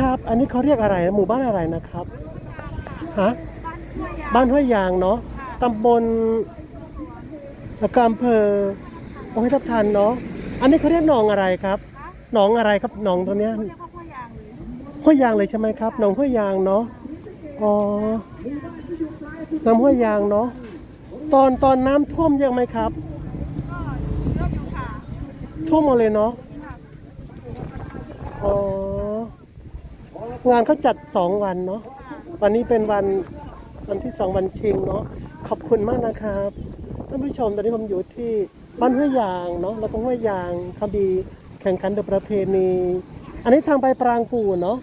ครับ อันนี้เขาเรียกอะไรนะหมู่บ้านอะไรนะครับ ฮะ บ้านห้วยยางเนาะ ตำบลแล้วก็อำเภอโอ้ยทับทันเนาะ อันนี้เขาเรียกหนองอะไรครับ หนองอะไรครับ หนองตัวเนี้ยเรียกว่าพ่อยางเลยห้วยยางเลยใช่ไหมครับ หนองห้วยยางเนาะ อ๋อ น้ำห้วยยางเนาะ ตอนตอนน้ำท่วมเยอะไหมครับก็เยอะอยู่ค่ะท่วมหมดเลยเนาะ อ๋อ งานเขาจัดสองวันเนาะวันนี้เป็นวันวันที่สองวันชิงเนาะขอบคุณมากนะครับท่านผู้ชมตอนนี้ผมอยู่ที่บ้านห้วยยางเนาะแล้วก็ห้วยยางเขามีแข่งขันโดประเพณี อันนี้ทางไปปรางกูเนาะ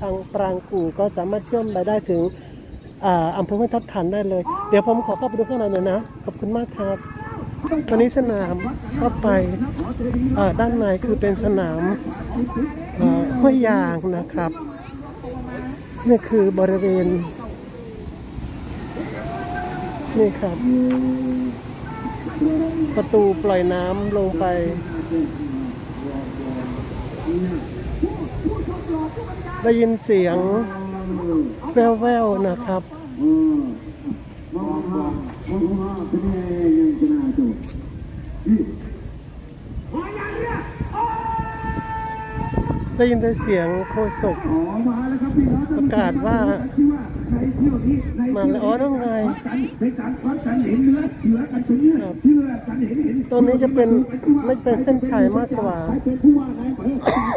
ทางปรางกูก็สามารถเชื่อมไปได้ถึงอำเภอห้วยทับทันได้เลย เดี๋ยวผมขอเข้าไปดูข้างในหน่อยนะ ขอบคุณมากครับตอนนี้สนามเข้าไปด้านในคือเป็นสนามห้วยยางนะครับ นี่คือบริเวณ นี่ครับ ประตูปล่อยน้ำลงไป ได้ยินเสียงแว่วๆนะครับ ได้ยินแต่เสียงโคศกประกาศว่ามาแล้วอ๋อนั่นไงในการวัดกันเห็นเนื้อเชื้อกันเป็นเนื้อเชื่อกันเห็นเห็นตรงนี้จะเป็นไม่เป็นเส้นชัยมากกว่าเป็นผู้ว่าใน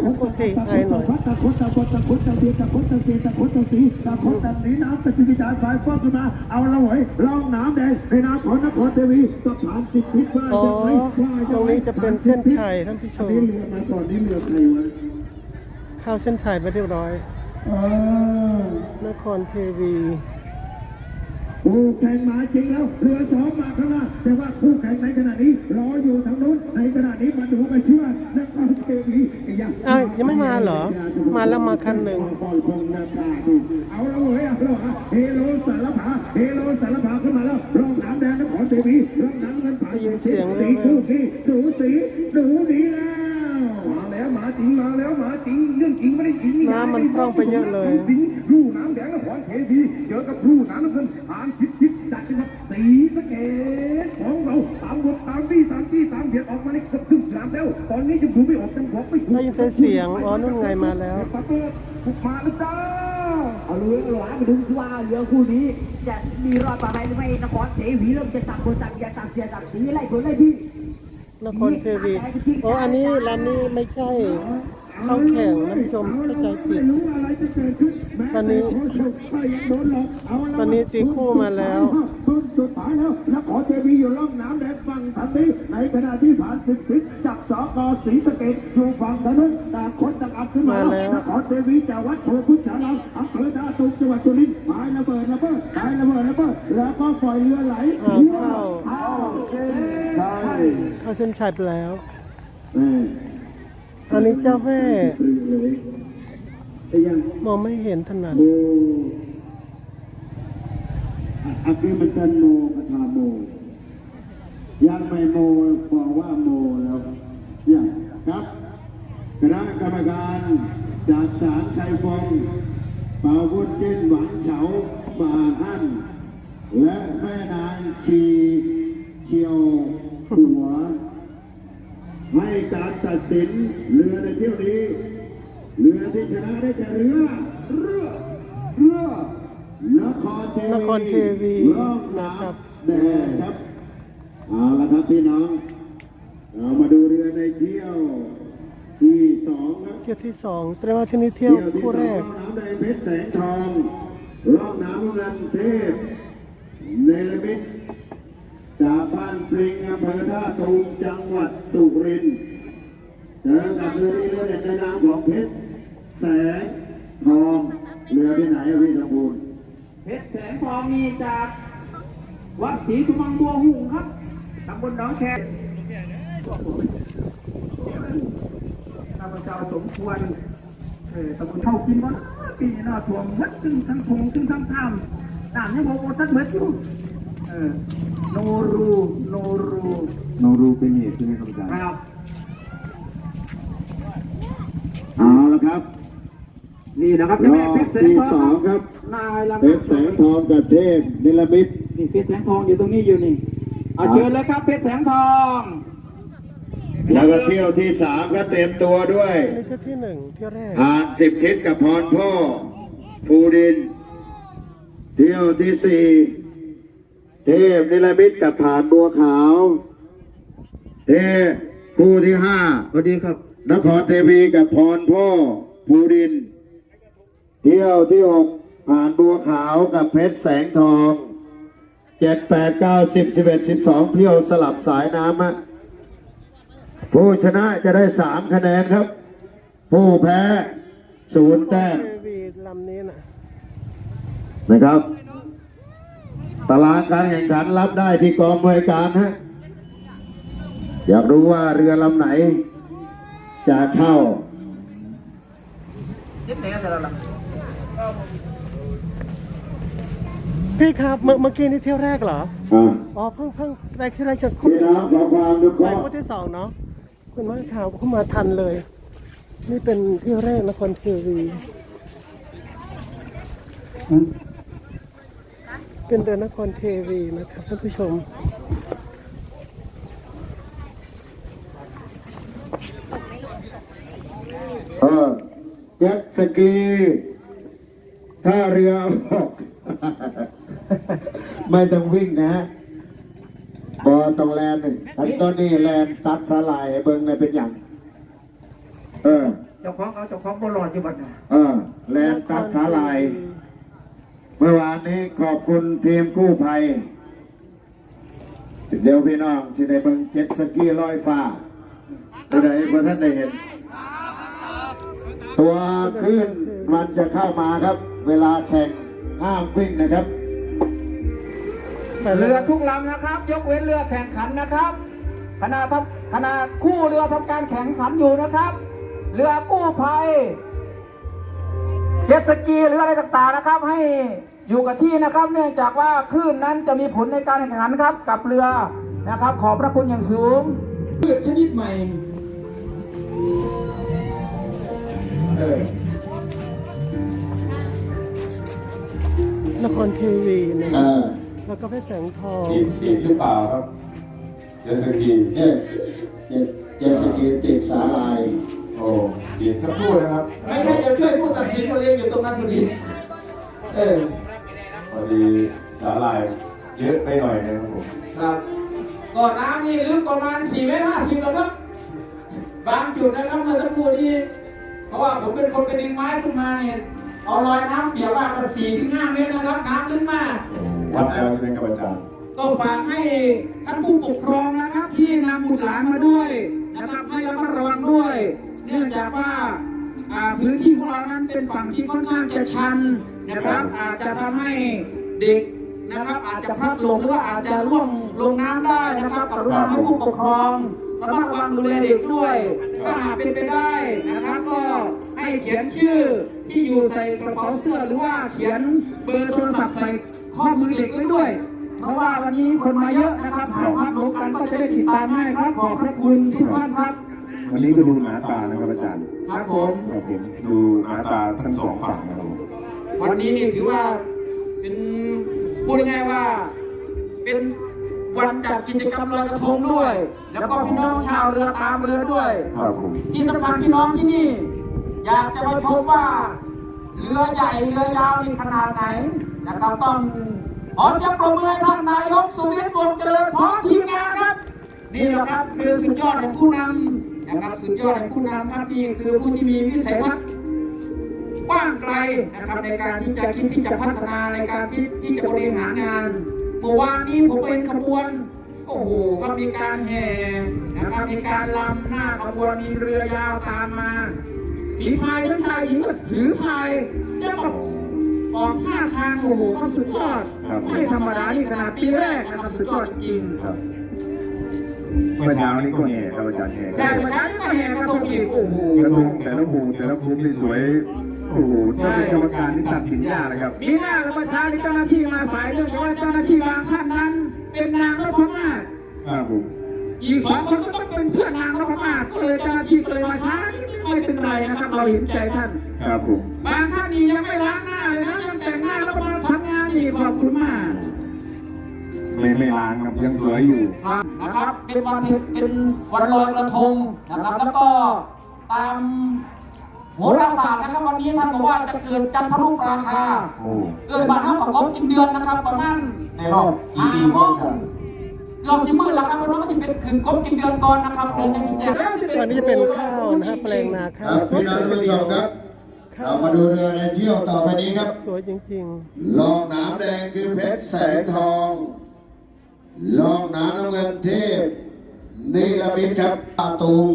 อำเภอโอเคไอหน่อยตะคดตะคดตะคดตะเบียตะคดตะเสียตะคดตะสีตะคดตะสีน้ำตะจุบิจารสายฟ้าขึ้นมาเอาละเว้ยล่องน้ำแดงในน้ำของนครเทวีสะพานสิบทิศว่าอ๋อจะไหมว่าตรงนี้จะเป็นเส้นชัยท่านผู้ชมนี่เรือมาก่อนนี่เรือใครวะ เข้าเส้นชัยไปเรียบร้อยเออนครเทวีคู่แข่งมาจริงแล้วเรือสองมาข้างหน้าแต่ว่าคู่แข่งในขณะนี้รออยู่ทางนู้นในขณะนี้มาดูไปเชื่อนครเทวียังอ้าวยังไม่มาเหรอ มาแล้วมาคันหนึ่งเอาละเว้ยเอาละเฮโลสารพาเฮโลสารพาขึ้นมาแล้วร่องน้ำแดงนครเทวีร่องน้ำเงินผ่านได้ยินเสียงแว่สีวๆคู่ที่สูสีดูดีแล้ว มาแล้วมาจริงมาแล้วมาจริงเรื่องจริงไม่ได้จริงน้ำมันพร่องไปเยอะเลยจริงรูน้ำแดงนครเทวีเจอกับรูน้ำน้ำเงินผ่านชิดชิดจัดกันครับสีสะเกตของเราตามบทตามที่ตามที่ตามเบียดออกมาในเกือบครึ่งสนามแล้ว ตอนนี้ยังดูไม่ออกจังหวะไม่ถูกได้ยินแต่เสียงอ๋อนู่นไงมาแล้วประตูบุกมาแล้วจ้าเอาเรือหลวงไปดูสิว่าเรือคู่นี้จะมีรอดต่อไปหรือไม่นครเสวีเริ่มจะสั่งคนสั่งยาสั่งเสียสั่งสีไล่คนไล่พี่ นครเทวีอ๋ออันนี้ร้านนี้ไม่ใช่ เข้าแข่งท่านผู้ชมเข้าใจผิดไม่รู้อะไรจะเกิดขึ้นแม้ตอนนี้แต่โค้ชก็ยังโดนหลอกเอาละตอนนี้ตีคู่มาแล้วต้นสุดท้ายแล้วนครเทวีอยู่ล่องน้ำแดงฝั่งทันนี้ในขณะที่ผ่านสิบสิบจากสกศรีสะเกดอยู่ฝั่งถนนต่างคนต่างอับขึ้นมามาแล้วนครเทวีจากวัดโพพุทธสารามอำเภอท่าตูมจังหวัดสุรินทร์หายระเบิดระเบิดหายระเบิดระเบิดแล้วก็ปล่อยเรือไหลอ้าวเข้าเข้าเส้นชัยเข้าเส้นชัยไปแล้วแม่ อันนี้เจ้าแม่ยังมองไม่เห็นถนัดอาคีมันเป็นโมกทาโมยังไม่โมบอกว่าโมแล้วยังครับคณะกรรมการจากศาลไทยฟงเป่าบุญจินหวังเฉาป่าท่านและแม่นางชีเชียวหัว ให้การตัดสินเรือในเที่ยวนี้ เรือที่ชนะได้แก่เรือ เรือ เรือนครเทวีนครเทวีร่องนะน้ำครับแดงครับ เอาละครับพี่น้อง เรามาดูเรือในเที่ยว ที่สองครับเที่ยวที่สองแสดงว่าที่นี่เที่ยวคู่แรกร่องน้ำแดงเพชรแสงทองร่องน้ำเงินเทพเนลมิต จากบ้านปริงอำเภอท่าตูมจังหวัดสุรินทร์เจอกับเรือนี้เรือเด็ดในนามของเพชรแสงทองเรือที่ไหนพี่ตะบูลเพชรแสงทองมีจากวัดศรีสุมังบัวหุงครับตำบลหนองแคข้าพเจ้าสมควรเออตำบลเท่ากินบ่ปีนี้น่าท่วมวัดซึ่งทั้งทงซึ่งทั้งถ้ำตามนี้บอกว่าทัดเหมือนอยู่ โนรูโนรูโนรูเป็นเหตุใช่ไหมครับอาจารย์ครับเอาละครับ นี่นะครับรเจ้าแม่อบเพชรแสงที่ทสอองงครับนายลำเพชรแสงทองกับเทพนิลมิตนี่เพชรแสงทองอยู่ตรงนี้อยู่นี่เอาเชิญเลยครับเพชรแสงทองแล้วก็เที่ยวที่สามก็เตรียมตัวด้วยนี่คือที่หนึ่งที่แรกผ่านสิบทิศกับพรพ่อภูดิน เที่ยวที่สี่ เทพนิลมิตกับผ่านบัวขาว เทพคู่ที่ห้าสวัสดีครับ นครเทวีกับพรพ่อภูดิน เที่ยวที่หกผ่านบัวขาวกับเพชรแสงทองเจ็ดแปดเก้าสิบสิบเอ็ดสิบสองเที่ยวสลับสายน้ำอะผู้ชนะจะได้สามคะแนนครับ ผู้แพ้ศูนย์แต้มเทวีลำนี้น่ะนะครับ ตารางการแข่งขันรับได้ที่กองมวยการฮะ อยากรู้ว่าเรือลำไหน จะเข้าพี่ครับเมื่อเมื่อกี้นี่เที่ยวแรกเหรอ อ่าอ๋อเพิ่งเพิ่งแรกที่แรกจะคุณพี่น้องขอความนุเคไปราะห์คู่ที่สองเนาะคุณมากข่าวเข้ามาทันเลย นี่เป็นเที่ยวแรกนครเทวี เป็นเดือนนครเทวีนะครับท่านผู้ชม เออเจ็ตสกีถ้าเรือออกไม่ต้องวิ่งนะฮะบอต้องแลนด์อันตอนนี้แลนด์ตัดสลายเบิ้งเลยเป็นอย่าง เออ เจ้าของเอาเจ้าของบอลลอดอยู่บัดนี้เออ แลนด์ตัดสลาย เมื่อวานนี้ขอบคุณทีมกู้ภัย เดี๋ยวพี่น้องสิได้เบิงเจ็ตสกีลอยฟ้าตัวไหนพอท่านได้เห็น ตัวขึ้นมันจะเข้ามาครับ เวลาแข่งห้ามวิ่งนะครับเรือทุกลำนะครับ ยกเว้นเรือแข่งขันนะครับขณะทำขณะคู่เรือทำการแข่งขันอยู่นะครับ เรือกู้ภัย เจ็ตสกีหรืออะไรต่างๆนะครับ ให้อยู่กับที่นะครับ เนื่องจากว่าคลื่นนั้นจะมีผลในการแข่งขันครับ กับเรือนะครับ ขอบพระคุณอย่างสูงพืชชนิดใหม่เออนครเทวีนะเออแล้วก็เพชรแสงทองติดติดหรือเปล่าครับเจตสกีเจ็ตเจ็ตเจ็ตสกีติดสาลาย โอ้ติดสักครู่นะครับไม่ใช่จะช่วยผู้ตัดสินคนเองอยู่ตรงนั้นพอดี เออพอดีสาลายเยอะไปหน่อยนะครับผมครับก่อนน้ำนี่ลึกประมาณ4เมตร50แล้วครับ บางจุดนะครับเมื่อสักครู่นี้เพราะว่าผมเป็นคนไปดึงไม้ขึ้นมาเนี่ยเอาลอยน้ำเปียกว่ากัน4ถึง5เมตรนะครับ น้ำลึกมากวัดแล้วใช่ไหมครับอาจารย์ก็ฝากให้ท่านผู้ปกครองนะครับ ที่นำบุตรหลานมาด้วยนะครับให้ระมัดระวังด้วย เนื่องจากว่าพื้นที่ของเรานั้นเป็นฝั่งที่ค่อนข้างจะชันนะครับ อาจจะทำให้เด็กนะครับ อาจจะพลัดหลงหรือว่าอาจจะร่วงลงน้ำได้นะครับกรุณาให้ผู้ปกครองระมัดระวังดูแลเด็กด้วยถ้าหากเป็นไปได้นะครับก็ให้เขียนชื่อที่อยู่ใส่กระเป๋าเสื้อหรือว่าเขียนเบอร์โทรศัพท์ใส่ข้อมือเด็กไว้ด้วย เพราะว่าวันนี้คนมาเยอะนะครับหากพักหลงกันก็จะได้ติดตามง่ายครับขอบพระคุณทุกท่านครับ วันนี้ก็ดูหมาตานะครับอาจารย์ครับผมครับผมดูหมาตาทั้งสองฝั่งนะครับผมวันนี้นี่ถือว่าเป็นพูดง่ายๆว่า เป็นวันจัดกิจกรรมลอยกระทงด้วย แล้วก็พี่น้องชาวเรือตามเรือด้วย ครับผมที่สำคัญพี่น้องที่นี่ อยากจะมาชมว่าเรือใหญ่เรือยาวนี่ขนาดไหนนะครับต้องขอจะประเมินท่านนายกสุวิทย์วงศ์เจริญพร้อมทีมงานครับ นี่แหละครับคือสุดยอดแห่งผู้นำ นะครับสุดยอดผู้นำครับนี่คือผู้ที่มีวิสัยทัศน์กว้างไกลนะครับในการที่จะคิดที่จะพัฒนาในการที่ที่จะบริหารงานเมื่อวานนี้ผมเป็นขบวนโอ้โหก็มีการแห่นะครับมีการลำหน้าขบวนมีเรือยาวตามมามีพายทั้งชายหญิงก็ถือพายแล้วก็ออกท่าทางโอ้โหก็สุดยอดไม่ธรรมดานี่ขนาดปีแรกนะครับสุดยอดจริงครับ มื่อเช้านี้ก็แห่ครับอาจารย์แห่แต่วันนั้นก็แห่กระทงอีกโอ้โหกระทงแต่ละภูแต่ละภูนี่สวยโอ้โหถ้าเป็นกรรมการที่ตัดสินยากเลยครับมีหน้าประชาชนเจ้าหน้าที่มาสายเรื่องว่าเจ้าหน้าที่บางท่านนั้น เป็นนางนพมาศครับผมอีกสองคนก็ต้องเป็นเพื่อนนางนพมาศก็เลยเจ้าหน้าที่ก็เลยมาช้านิดนึงไม่เป็นไรนะครับ เราเห็นใจท่านคครับผมบางท่านนี่ยังไม่ล้างหน้าเลยนะยังแต่งหน้าแล้วก็มาทำงานนี่ขอบคุณมาก ไม่ไม่ล้างครับยังสวยอยู่นะครับเป็นวันเพ็ญเป็นวันลอยกระทงนะครับ แล้วก็ตามโหราศาสตร์นะครับ วันนี้ท่านบอกว่าจะเกิดจันทรุปราคา โอ้เกิดบาทเท่ากับครบจริงเดือนนะครับประมาณในรอบกี่ปีโมงเกือบจะมืดแล้วครับเพราะว่าจะเป็นคืนครบจริงเดือนก่อนนะครับเดือนจะแจ้งวันนี้จะเป็นข้าวนะฮะแปลงนาคข้ารัวบพี่น้องผู้ชมครับ เรามาดูเรือในเที่ยวต่อไปนี้ครับ สวยจริง ลองน้ำแดงคือเพชรแสงทอง ลองน้ำน้ำเงินเทพนิรมิตครับปาตูม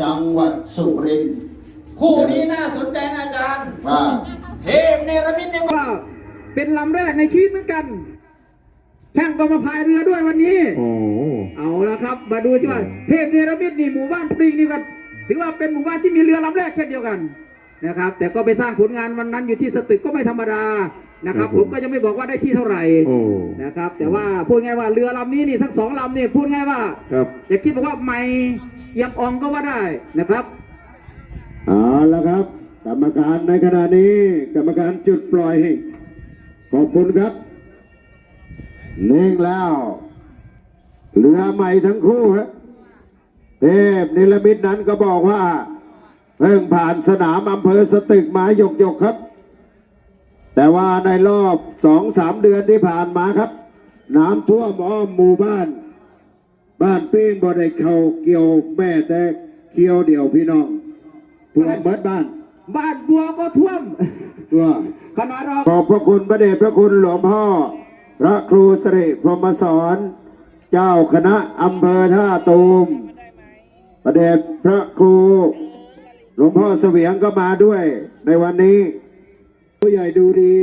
จังหวัดสุรินทร์คู่นี้น่าสนใจนะอาจารย์ว่าเทพเนรมิตเนี่ยก็เป็นลำแรกในชีวิตเหมือนกันช่างก็มาพายเรือด้วยวันนี้ โอ้เอาละครับ มาดูใช่ไหมเทพเนรมิตนี่หมู่บ้านปริงนี่ก็ถือว่าเป็นหมู่บ้านที่มีเรือลำแรกเช่นเดียวกันนะครับ แต่ก็ไปสร้างผลงานวันนั้นอยู่ที่สตึกก็ไม่ธรรมดา นะครับ ผมก็ยังไม่บอกว่าได้ที่เท่าไหร่โอ้นะครับ แต่ว่าพูดง่ายว่าเรือลำนี้นี่ทั้งสองลำนี่พูดง่ายว่าครับ อย่าคิดบอกว่าไม่เยี่ยมอองก็ว่าได้นะครับ เอาละครับ กรรมการในขณะนี้ กรรมการจุดปล่อย ขอบคุณครับเน่งแล้วเรือใหม่ทั้งคู่ครับเทพนิรมิตนั้นก็บอกว่า เพิ่งผ่านสนามอำเภอสตึกมาหยกหยกๆครับ แต่ว่าในรอบสองสามเดือนที่ผ่านมาครับ น้ำท่วมอ้อมหมู่บ้าน บ้านปิ้งบ่ได้เขาเกี่ยวแม่แต่เคียวเดียวพี่น้องท่วมเบิดบ้านบ้านบัวก็ท่วมตัวขนาดเราขอบพระคุณพระเดชพระคุณหลวงพ่อ พระครูสิริพรหมสอนเจ้าคณะอำเภอท่าตูมพระเดชพระครู หลวงพ่อเสวียงก็มาด้วยในวันนี้ ผู้ใหญ่ดูดี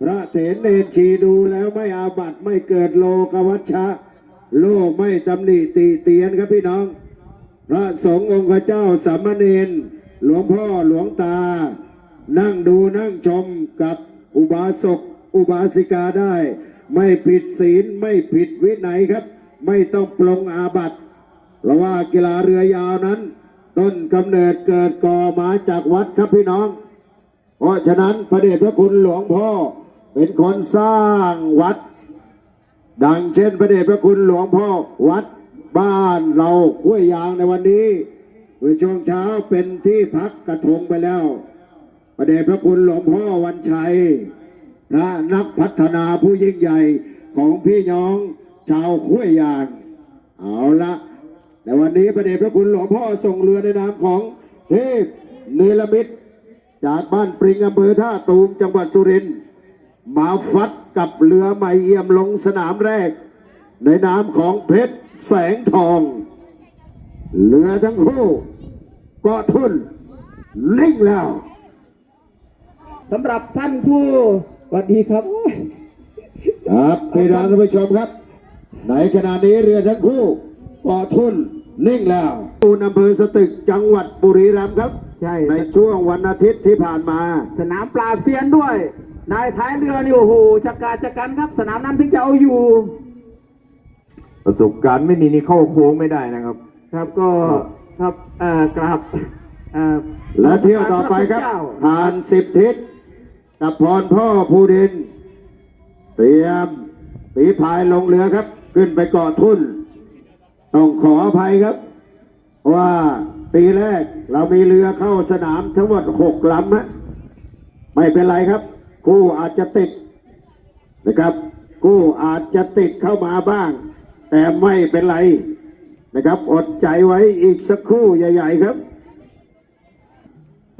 พระเถรเนรชีดูแล้วไม่อาบัตไม่เกิดโลกวัชชะ โลกไม่ตำหนิตีเตียนครับพี่น้อง พระสงฆ์องค์เจ้าสามเณรหลวงพ่อหลวงตา นั่งดูนั่งชมกับอุบาสกอุบาสิกาได้ ไม่ผิดศีลไม่ผิดวินัยครับ ไม่ต้องปลงอาบัติเพราะว่ากีฬาเรือยาวนั้น ต้นกำเนิดเกิดก่อมาจากวัดครับพี่น้อง เพราะฉะนั้นพระเดชพระคุณหลวงพ่อเป็นคนสร้างวัด ดังเช่นพระเดชพระคุณหลวงพ่อวัดบ้านเราห้วยยางในวันนี้เมื่อช่วงเช้าเป็นที่พักกระทงไปแล้ว พระเดชพระคุณหลวงพ่อวันชัยพระนักพัฒนาผู้ยิ่งใหญ่ของพี่น้องชาวห้วยยาง เอาละแต่วันนี้พระเดชพระคุณหลวงพ่อส่งเรือในนามของเทพเนรมิตร จากบ้านปริงอำเภอท่าตูมจังหวัดสุรินทร์มาฟัดกับเรือใหม่เอี่ยมลงสนามแรก ในนามของเพชรแสงทองเรือทั้งคู่ก็ทุนนิ่งแล้วสำหรับท่านผู้สวัสดีครับ ครับพี่น้องท่านผู้ชมครับ ในขณะนี้เรือทั้งคู่ก็ทุนนิ่งแล้วตูนอำเภอสตึกจังหวัดบุรีรัมย์ครับ ใช่ในช่วงวันอาทิตย์ที่ผ่านมา สนามปราบเซียนด้วย นายท้ายเรือนี่โอ้โหจักกาจักกันครับ สนามนั้นถึงจะเอาอยู่ ประสบการณ์ไม่มีนี่เข้าโค้งไม่ได้นะครับ ครับก็ครับเอ่อกราบเอ่อและเที่ยวต่อไปครับพะเจ้าผ่านสิบทิศกับพรพ่อภูดิน เตรียมปีพายลงเรือครับ ขึ้นไปเกาะทุ่น ต้องขออภัยครับ ว่า ปีแรกเรามีเรือเข้าสนามทั้งหมดหกลำนะไม่เป็นไรครับ กู้อาจจะติดนะครับ กู้อาจจะติดเข้ามาบ้าง แต่ไม่เป็นไรนะครับ อดใจไว้อีกสักครู่ใหญ่ ๆครับ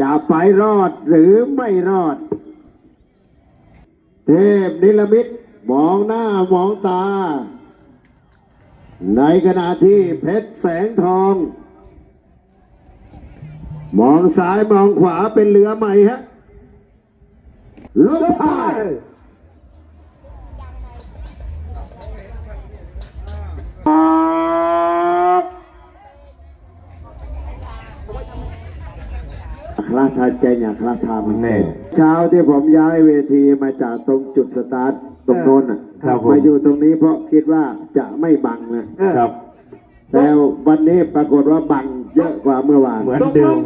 จะไปรอดหรือไม่รอด เทพนิรมิตมองหน้ามองตา ในขณะที่เพชรแสงทอง มองซ้ายมองขวาเป็นเรือใหม่ฮะลุกพายคลาทาใจอยากคลาทามันแน่เช้าที่ผมย้ายเวทีมาจากตรงจุดสตาร์ทตรงโน้นน่ะครับผมมาอยู่ตรงนี้เพราะคิดว่าจะไม่บังนะครับ แต่วันนี้ปรากฏว่าบัง เยอะกว่าเมื่อวาน เหมือนเดิม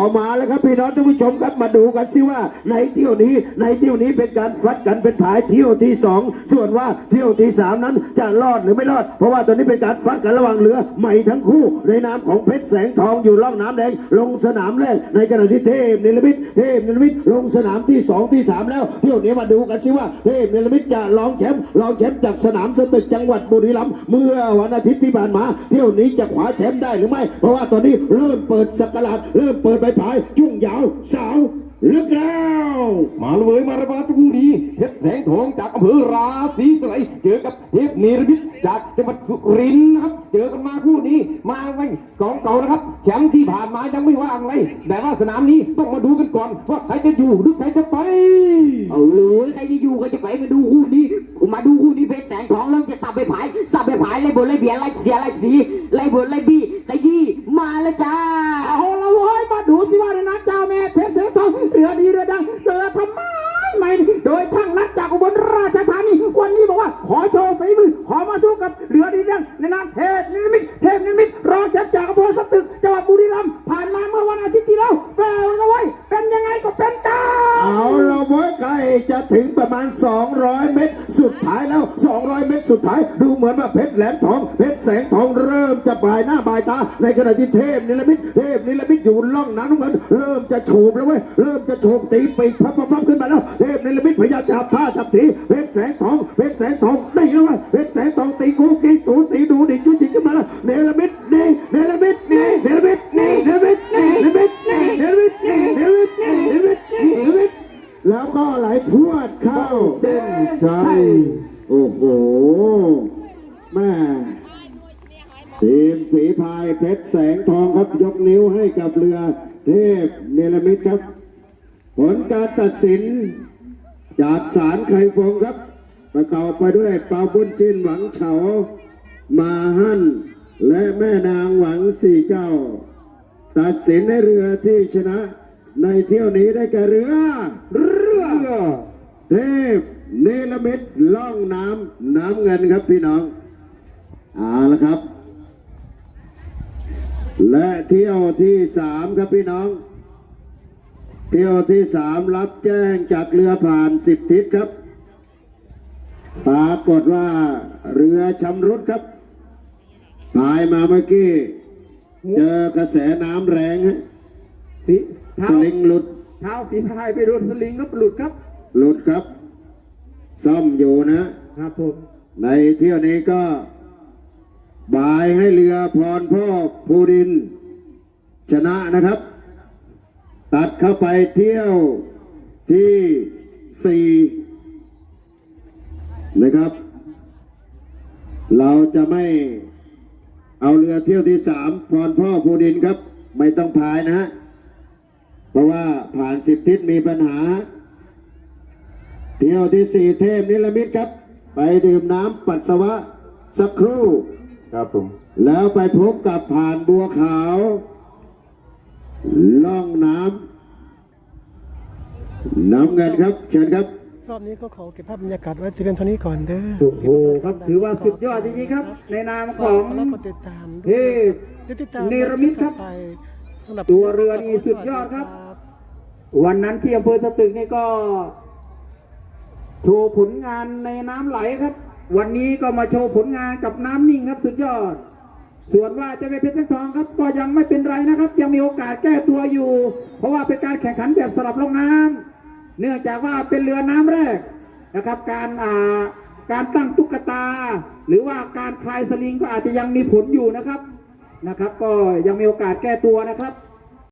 อมาแล้วครับพี่น้องท่านผู้ชมครับมาดูกันสิว่าในเที่ยวนี้ในเที่ยวนี้เป็นการฟัดกันเป็นถ่ายเที่ยวที่สองส่วนว่าเที่ยวที่สามนั้นจะรอดหรือไม่รอด เพราะว่าตอนนี้เป็นการฟัดกันระหว่างเรือใหม่ทั้งคู่ในนามของเพชรแสงทองอยู่ล่องน้ำแดงลงสนามแรกในขณะที่เทพเนรมิตเทพเนรมิตลงสนามที่สองที่สามแล้ว เที่ยวนี้มาดูกันสิว่าเทพเนรมิตจะลองแชมป์ลองแชมป์จากสนามสตึกจังหวัดบุรีรัมย์เมื่อวันอาทิตย์ที่ผ่านมา เที่ยวนี้จะขวาแชมป์ได้หรือไม่ เพราะว่าตอนนี้เริ่มเปิดสกราดเริ่มเปิดใบพายยุ่งยาว สาวลึกแล้ว มาเลยมาเลยมาตรงนี้เพชรแสงทองจากอำเภอราศีสไลยเจอกับเทพเนรมิต จากจังหวัดสุรินทร์นะครับ เจอกันมาคู่นี้ มาไว้กองเก่านะครับ แชมป์ที่ผ่านมายังไม่ว่างเลยแต่ว่าสนามนี้ต้องมาดูกันก่อน ว่าใครจะอยู่หรือใครจะไป เอาเลยใครจะอยู่ก็จะไปมาดูคู่นี้ มาดูคู่นี้เพชรแสงทองเริ่มจะสับไปผายสับไปผายไล่บนไล่เบียร์ไล่เสียไล่สีไล่บนไล่บี้ขยี้มาแล้วจ้าเอาละเว้ยมาดูสิว่าในนัดเจ้าแม่เพชรเสือทองเรือดีเรือดังเรือทำไมไม่โดยช่างนัดจากอุบลราชธานีวันนี้บอกว่าขอโชว์ฝีมือขอมาสู้กับเรือดีเรือดังในนามเทพนิมิตเทพนิมิตรองแชมป์จากอำเภอสตึกจังหวัดบุรีรัมย์ผ่านมาเมื่อวันอาทิตย์ ประมาณ 200 เมตร สุดท้ายแล้ว 200 เมตรสุดท้าย ดูเหมือนว่าเพชรแหลมทอง เพชรแสงทองเริ่มจะบายหน้าบายตา ในขณะที่เทพนิรมิตเทพนิรมิตอยู่ล่องน้ำน้ำเงินเริ่มจะโฉบแล้วเว้ยเริ่มจะโฉบตีปีกพับพับขึ้นมาแล้วเทพนิรมิตพยายามจับท่าจับทีเพชรแสงทองเพชรแสงทองได้แล้วเว้ยเพชรแสงทองตีกูกีสูสีดูดิจุจิขึ้นมาแล้วเนรมิตนี่เนรมิตนี่เนรมิตนี่เนรมิตนี่เนรมิตนี่เนรมิตนี่เนรมิตนี่เนรมิตนี่เนรมิตแล้วก็ไหลพรวด เส้นชัย โอ้โห แม่ทีมฝีพายเพชรแสงทองครับยกนิ้วให้กับเรือเทพเนรมิตครับ ผลการตัดสิน จากศาลไข่ฟงครับ ประกอบไปด้วยปาบุญจินหวังเฉา มาหั่น และแม่นางหวังสี่เจ้า ตัดสินให้เรือที่ชนะ ในเที่ยวนี้ได้แก่เรือ เรือ เทพเนรมิตล่องน้ำน้ำเงินครับพี่น้องเอาละครับ และเที่ยวที่สามครับพี่น้อง เที่ยวที่สามรับแจ้งจากเรือผ่านสิบทิศครับ ปรากฏว่าเรือชำรุดครับพายมาเมื่อกี้ เจอกระแสน้ำแรงฮะสิสเท้าลิงหลุด เท้าฝีพายไปโดนสลิงก็หลุดครับ หลุดครับ ซ่อมอยู่นะ ครับผม ในเที่ยวนี้ก็ บายให้เรือพรพ่อภูดิน ชนะนะครับ ตัดเข้าไปเที่ยวที่สี่นะครับ เราจะไม่เอาเรือเที่ยวที่สามพรพ่อภูดินครับ ไม่ต้องพายนะฮะเพราะว่าผ่านสิบทิศมีปัญหา เที่ยวที่สี่เทพนิรมิตครับ ไปดื่มน้ำปัสสาวะสักครู่ ครับผม แล้วไปพบกับผ่านบัวขาว ล่องน้ำน้ำเงินครับ เชิญครับ รอบนี้ก็ขอเก็บภาพบรรยากาศไว้ที่เพียงเท่านี้ก่อนเด้อโอ้โหครับถือว่าสุดยอดจริงๆครับ ในนามของแล้วก็ติดตามเทพด้วยติดตามเนรมิตครับไปสำหรับ ตัวเรือนี่สุดยอดครับ วันนั้นที่อำเภอสตึกนี่ก็ โชว์ผลงานในน้ำไหลครับ วันนี้ก็มาโชว์ผลงานกับน้ำนิ่งครับสุดยอด ส่วนว่าจะไปเพชรทองครับ ก็ยังไม่เป็นไรนะครับ ยังมีโอกาสแก้ตัวอยู่ เพราะว่าเป็นการแข่งขันแบบสลับลงน้ำเนื่องจากว่าเป็นเรือน้ำแรกนะครับ การอ่าการตั้งตุ๊กตา หรือว่าการคลายสลิงก็อาจจะยังมีผลอยู่นะครับนะครับ ก็ยังมีโอกาสแก้ตัวนะครับ